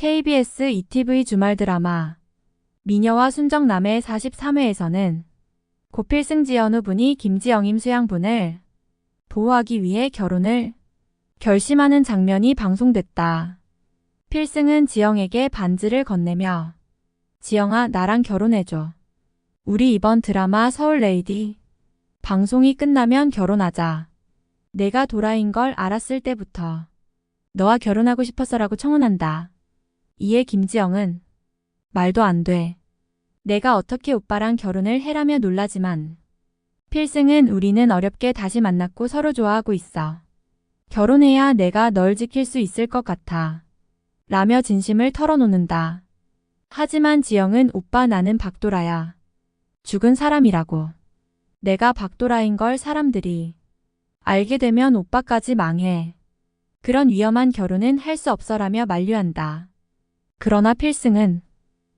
KBS ETV 주말 드라마 미녀와 순정남의 43회에서는 고필승 지연우 분이 김지영 임 수양 분을 보호하기 위해 결혼을 결심하는 장면이 방송됐다. 필승은 지영에게 반지를 건네며 지영아 나랑 결혼해줘. 우리 이번 드라마 서울레이디 방송이 끝나면 결혼하자. 내가 도라인 걸 알았을 때부터 너와 결혼하고 싶었어라고 청혼한다. 이에 김지영은 말도 안 돼. 내가 어떻게 오빠랑 결혼을 해라며 놀라지만 필승은 우리는 어렵게 다시 만났고 서로 좋아하고 있어. 결혼해야 내가 널 지킬 수 있을 것 같아. 라며 진심을 털어놓는다. 하지만 지영은 오빠 나는 박도라야. 죽은 사람이라고. 내가 박도라인 걸 사람들이 알게 되면 오빠까지 망해. 그런 위험한 결혼은 할 수 없어라며 만류한다. 그러나 필승은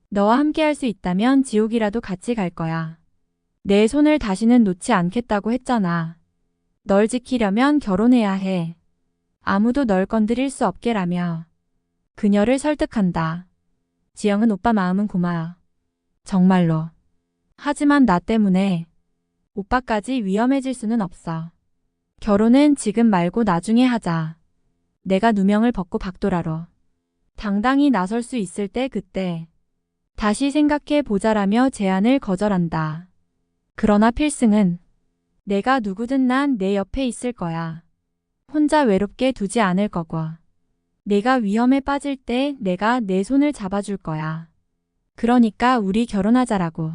너와 함께할 수 있다면 지옥이라도 같이 갈 거야. 내 손을 다시는 놓지 않겠다고 했잖아. 널 지키려면 결혼해야 해. 아무도 널 건드릴 수 없게라며 그녀를 설득한다. 지영은 오빠 마음은 고마워. 정말로. 하지만 나 때문에 오빠까지 위험해질 수는 없어. 결혼은 지금 말고 나중에 하자. 내가 누명을 벗고 박도라로 당당히 나설 수 있을 때 그때 다시 생각해 보자라며 제안을 거절한다. 그러나 필승은 내가 누구든 난 내 옆에 있을 거야. 혼자 외롭게 두지 않을 거고. 내가 위험에 빠질 때 내가 내 손을 잡아줄 거야. 그러니까 우리 결혼하자라고.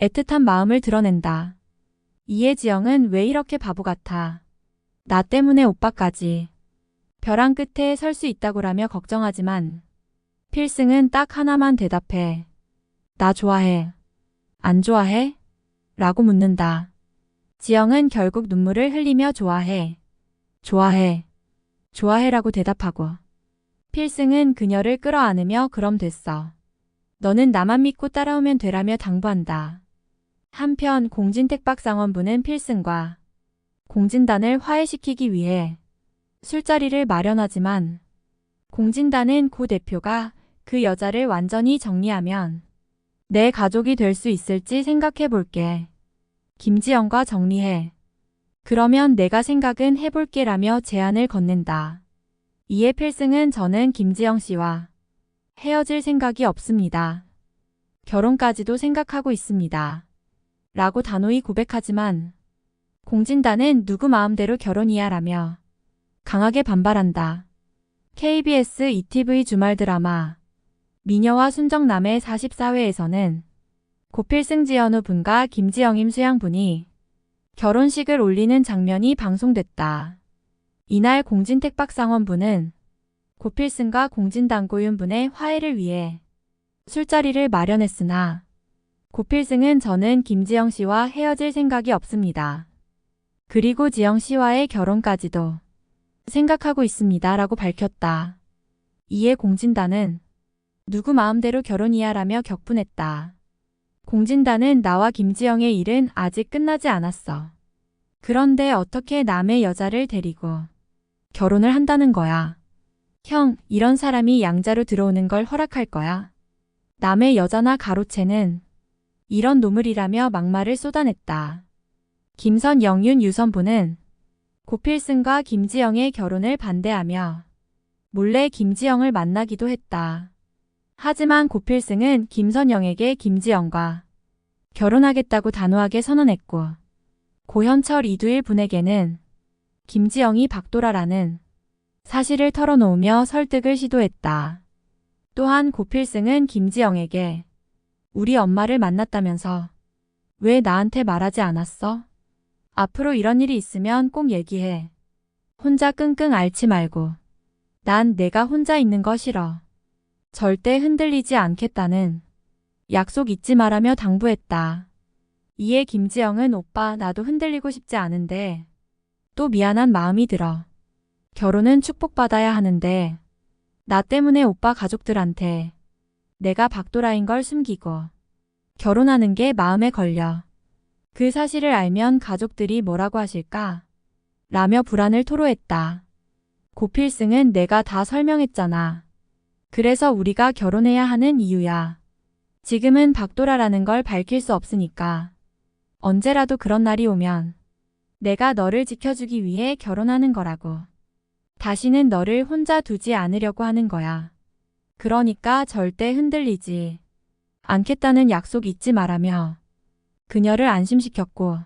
애틋한 마음을 드러낸다. 이에 지영은 왜 이렇게 바보 같아. 나 때문에 오빠까지. 벼랑 끝에 설 수 있다고라며 걱정하지만 필승은 딱 하나만 대답해. 나 좋아해. 안 좋아해? 라고 묻는다. 지영은 결국 눈물을 흘리며 좋아해. 좋아해. 좋아해라고 대답하고. 필승은 그녀를 끌어안으며 그럼 됐어. 너는 나만 믿고 따라오면 되라며 당부한다. 한편 공진택박상원부는 필승과 공진단을 화해시키기 위해 술자리를 마련하지만 공진단은 고 대표가 그 여자를 완전히 정리하면 내 가족이 될 수 있을지 생각해 볼게. 김지영과 정리해. 그러면 내가 생각은 해볼게 라며 제안을 건넨다. 이에 필승은 저는 김지영 씨와 헤어질 생각이 없습니다. 결혼까지도 생각하고 있습니다. 라고 단호히 고백하지만 공진단은 누구 마음대로 결혼이야 라며 강하게 반발한다. KBS ETV 주말 드라마 미녀와 순정남의 44회에서는 고필승 지연우 분과 김지영 임 수양 분이 결혼식을 올리는 장면이 방송됐다. 이날 공진택박 상원부는 고필승과 공진당고윤 분의 화해를 위해 술자리를 마련했으나 고필승은 저는 김지영 씨와 헤어질 생각이 없습니다. 그리고 지영 씨와의 결혼까지도 생각하고 있습니다. 라고 밝혔다. 이에 공진단은 누구 마음대로 결혼이야 라며 격분했다. 공진단은 나와 김지영의 일은 아직 끝나지 않았어. 그런데 어떻게 남의 여자를 데리고 결혼을 한다는 거야. 형, 이런 사람이 양자로 들어오는 걸 허락할 거야. 남의 여자나 가로채는 이런 노물이라며 막말을 쏟아냈다. 김선 영윤 유선부는 고필승과 김지영의 결혼을 반대하며 몰래 김지영을 만나기도 했다. 하지만 고필승은 김선영에게 김지영과 결혼하겠다고 단호하게 선언했고 고현철 이두일 분에게는 김지영이 박도라라는 사실을 털어놓으며 설득을 시도했다. 또한 고필승은 김지영에게 우리 엄마를 만났다면서 왜 나한테 말하지 않았어? 앞으로 이런 일이 있으면 꼭 얘기해. 혼자 끙끙 앓지 말고. 난 내가 혼자 있는 거 싫어. 절대 흔들리지 않겠다는 약속 잊지 말라며 당부했다. 이에 김지영은 오빠 나도 흔들리고 싶지 않은데 또 미안한 마음이 들어. 결혼은 축복받아야 하는데 나 때문에 오빠 가족들한테 내가 박도라인 걸 숨기고 결혼하는 게 마음에 걸려. 그 사실을 알면 가족들이 뭐라고 하실까? 라며 불안을 토로했다. 고필승은 내가 다 설명했잖아. 그래서 우리가 결혼해야 하는 이유야. 지금은 박도라라는 걸 밝힐 수 없으니까. 언제라도 그런 날이 오면 내가 너를 지켜주기 위해 결혼하는 거라고. 다시는 너를 혼자 두지 않으려고 하는 거야. 그러니까 절대 흔들리지 않겠다는 약속 잊지 말라며 그녀를 안심시켰고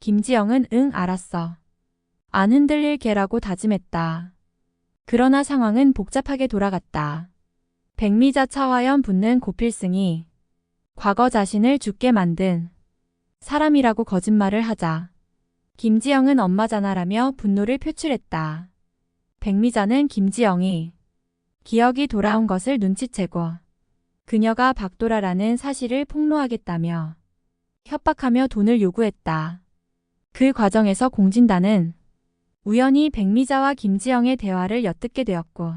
김지영은 응 알았어. 안 흔들릴 개라고 다짐했다. 그러나 상황은 복잡하게 돌아갔다. 백미자 차화연 붙는 고필승이 과거 자신을 죽게 만든 사람이라고 거짓말을 하자 김지영은 엄마잖아라며 분노를 표출했다. 백미자는 김지영이 기억이 돌아온 것을 눈치채고 그녀가 박도라라는 사실을 폭로하겠다며 협박하며 돈을 요구했다. 그 과정에서 공진단은 우연히 백미자와 김지영의 대화를 엿듣게 되었고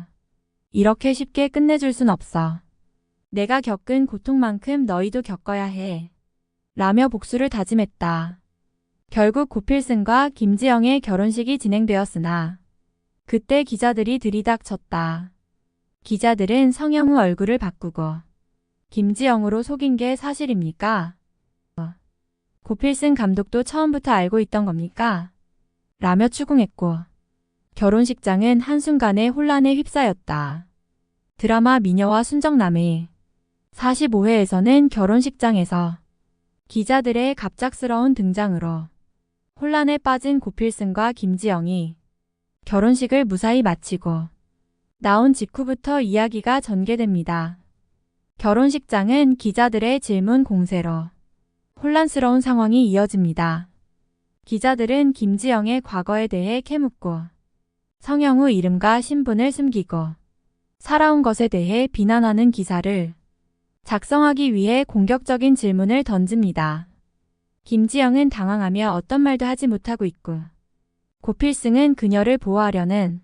이렇게 쉽게 끝내줄 순 없어. 내가 겪은 고통만큼 너희도 겪어야 해. 라며 복수를 다짐했다. 결국 고필승과 김지영의 결혼식이 진행되었으나 그때 기자들이 들이닥쳤다. 기자들은 성형우 얼굴을 바꾸고 김지영으로 속인 게 사실입니까? 고필승 감독도 처음부터 알고 있던 겁니까? 라며 추궁했고 결혼식장은 한순간에 혼란에 휩싸였다. 드라마 미녀와 순정남의 45회에서는 결혼식장에서 기자들의 갑작스러운 등장으로 혼란에 빠진 고필승과 김지영이 결혼식을 무사히 마치고 나온 직후부터 이야기가 전개됩니다. 결혼식장은 기자들의 질문 공세로 혼란스러운 상황이 이어집니다. 기자들은 김지영의 과거에 대해 캐묻고 성형우 이름과 신분을 숨기고 살아온 것에 대해 비난하는 기사를 작성하기 위해 공격적인 질문을 던집니다. 김지영은 당황하며 어떤 말도 하지 못하고 있고 고필승은 그녀를 보호하려는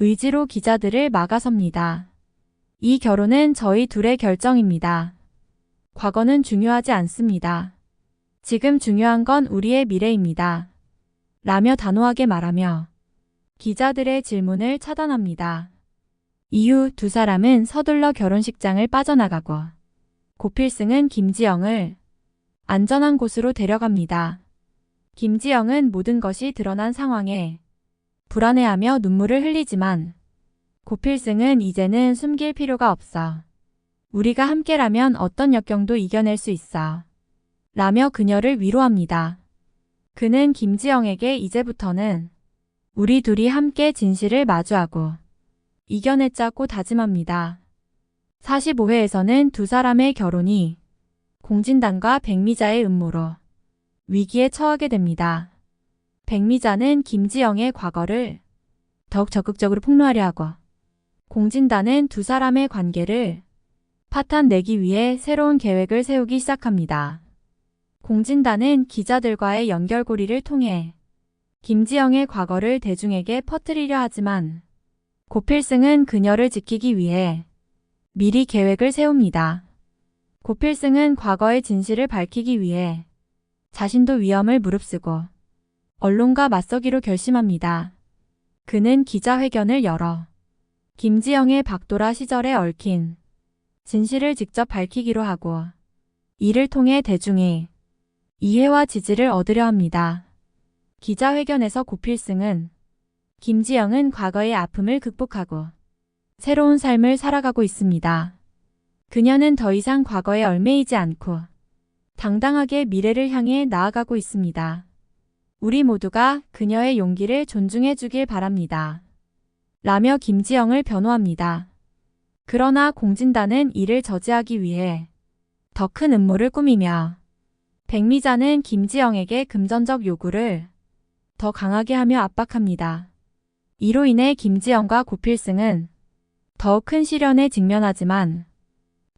의지로 기자들을 막아섭니다. 이 결혼은 저희 둘의 결정입니다. 과거는 중요하지 않습니다. 지금 중요한 건 우리의 미래입니다. 라며 단호하게 말하며 기자들의 질문을 차단합니다. 이후 두 사람은 서둘러 결혼식장을 빠져나가고 고필승은 김지영을 안전한 곳으로 데려갑니다. 김지영은 모든 것이 드러난 상황에 불안해하며 눈물을 흘리지만 고필승은 이제는 숨길 필요가 없어. 우리가 함께라면 어떤 역경도 이겨낼 수 있어. 라며 그녀를 위로합니다. 그는 김지영에게 이제부터는 우리 둘이 함께 진실을 마주하고 이겨냈자고 다짐합니다. 45회에서는 두 사람의 결혼이 공진단과 백미자의 음모로 위기에 처하게 됩니다. 백미자는 김지영의 과거를 더욱 적극적으로 폭로하려 하고 공진단은 두 사람의 관계를 파탄 내기 위해 새로운 계획을 세우기 시작합니다. 공진단은 기자들과의 연결고리를 통해 김지영의 과거를 대중에게 퍼뜨리려 하지만 고필승은 그녀를 지키기 위해 미리 계획을 세웁니다. 고필승은 과거의 진실을 밝히기 위해 자신도 위험을 무릅쓰고 언론과 맞서기로 결심합니다. 그는 기자회견을 열어 김지영의 박도라 시절에 얽힌 진실을 직접 밝히기로 하고 이를 통해 대중의 이해와 지지를 얻으려 합니다. 기자회견에서 고필승은 김지영은 과거의 아픔을 극복하고 새로운 삶을 살아가고 있습니다. 그녀는 더 이상 과거에 얽매이지 않고 당당하게 미래를 향해 나아가고 있습니다. 우리 모두가 그녀의 용기를 존중해 주길 바랍니다. 라며 김지영을 변호합니다. 그러나 공진단은 이를 저지하기 위해 더 큰 음모를 꾸미며 백미자는 김지영에게 금전적 요구를 더 강하게 하며 압박합니다. 이로 인해 김지영과 고필승은 더 큰 시련에 직면하지만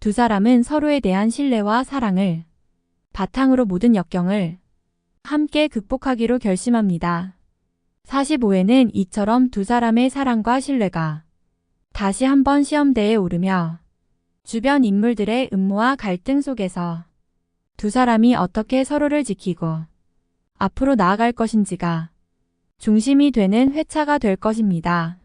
두 사람은 서로에 대한 신뢰와 사랑을 바탕으로 모든 역경을 함께 극복하기로 결심합니다. 45회는 이처럼 두 사람의 사랑과 신뢰가 다시 한번 시험대에 오르며 주변 인물들의 음모와 갈등 속에서 두 사람이 어떻게 서로를 지키고 앞으로 나아갈 것인지가 중심이 되는 회차가 될 것입니다.